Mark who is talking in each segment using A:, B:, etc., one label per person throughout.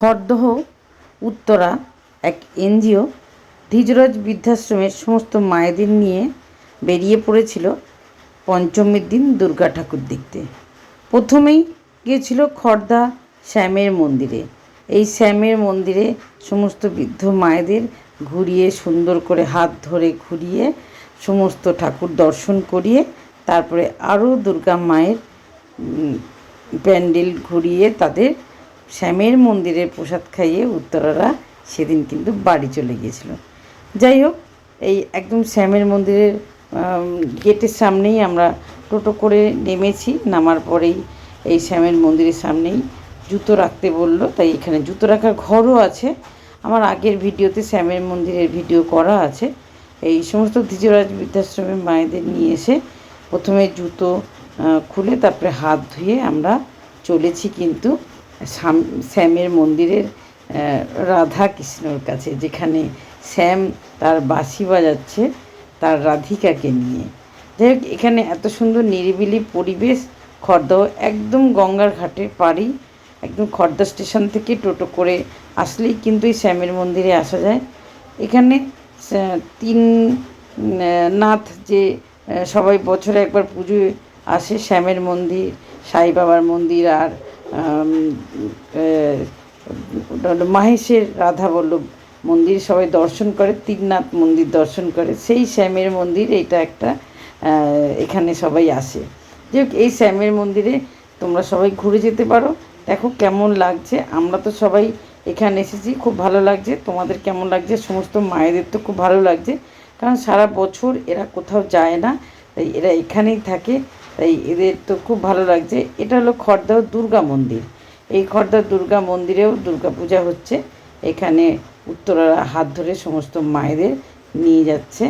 A: খড়দহ, উত্তরা, এক এনজিও ধীজরাজ বৃদ্ধাশ্রমের সমস্ত মায়েদের নিয়ে বেরিয়ে পড়েছিল পঞ্চমীর দিন দুর্গা ঠাকুর দেখতে। প্রথমেই গিয়েছিল খর্দা শ্যামের মন্দিরে। এই শ্যামের মন্দিরে সমস্ত বৃদ্ধ মায়েদের ঘুরিয়ে সুন্দর করে হাত ধরে ঘুরিয়ে সমস্ত ঠাকুর দর্শন করিয়ে তারপরে আরও দুর্গা মায়ের প্যান্ডেল ঘুরিয়ে তাদের শ্যামের মন্দিরের প্রসাদ খাইয়ে উত্তরারা সেদিন কিন্তু বাড়ি চলে গিয়েছিল। যাই হোক, এই একদম শ্যামের মন্দিরের গেটের সামনেই আমরা টোটো করে নেমেছি। নামার পরেই এই শ্যামের মন্দিরের সামনেই জুতো রাখতে বলল। তাই এখানে জুতো রাখার ঘরও আছে। আমার আগের ভিডিওতে শ্যামের মন্দিরের ভিডিও করা আছে। এই সমস্ত দ্বিজরাজ বৃদ্ধাশ্রমের মায়েদের নিয়ে এসে প্রথমে জুতো খুলে তারপরে হাত ধুয়ে আমরা চলেছি কিন্তু শ্যামের মন্দিরের রাধা কৃষ্ণর কাছে, যেখানে শ্যাম তার বাঁশি বাজাচ্ছে, তার রাধিকাকে নিয়ে। যাই হোক, এখানে এত সুন্দর নিরিবিলি পরিবেশ খর্দা একদম গঙ্গার ঘাটের পাড়ি, একদম খড়দা স্টেশন থেকে টোটো করে আসলেই কিন্তু এই শ্যামের মন্দিরে আসা যায়। এখানে তিন নাথ যে সবাই বছরে একবার পুজোয় আসে শ্যামের মন্দির, সাই বাবার মন্দির আর মাহেশের রাধা বল্লভ মন্দির সবাই দর্শন করে তিননাথ মন্দির দর্শন করে। সেই শ্যামের মন্দির, এটা একটা এখানে সবাই আসে। যে এই শ্যামের মন্দিরে তোমরা সবাই ঘুরে যেতে পারো। দেখো কেমন লাগছে। আমরা তো সবাই এখানে এসেছি, খুব ভালো লাগছে। তোমাদের কেমন লাগছে? সমস্ত মায়েদের তো খুব ভালো লাগছে। কারণ সারা বছর এরা কোথাও যায় না। তাই এরা এখানেই থাকে। তাই এদের তো খুব ভালো লাগছে। এটা হলো খড়দাও দুর্গা মন্দির। এই খড়দা দুর্গা মন্দিরেও দুর্গা পূজা হচ্ছে। এখানে উত্তরারা হাত ধরে সমস্ত মায়েদের নিয়ে যাচ্ছে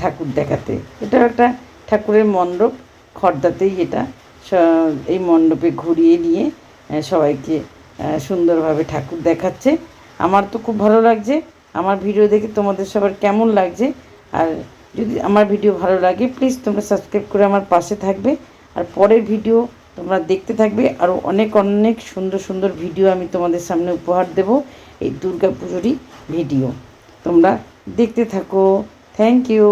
A: ঠাকুর দেখাতে। এটা একটা ঠাকুরের মণ্ডপ। খর্দাতেই এটা। এই মণ্ডপে ঘুরিয়ে নিয়ে সবাইকে সুন্দরভাবে ঠাকুর দেখাচ্ছে। আমার তো খুব ভালো লাগছে। আমার ভিডিও দেখে তোমাদের সবার কেমন লাগছে? আর যদি আমার ভিডিও ভালো লাগে প্লিজ তোমরা সাবস্ক্রাইব করে আমার পাশে থাকবে। আর পরের ভিডিও তোমরা দেখতে থাকবে আরও অনেক অনেক সুন্দর সুন্দর ভিডিও আমি তোমাদের সামনে উপহার দেব এই দুর্গা পুজোরই ভিডিও। তোমরা দেখতে থাকো। Thank you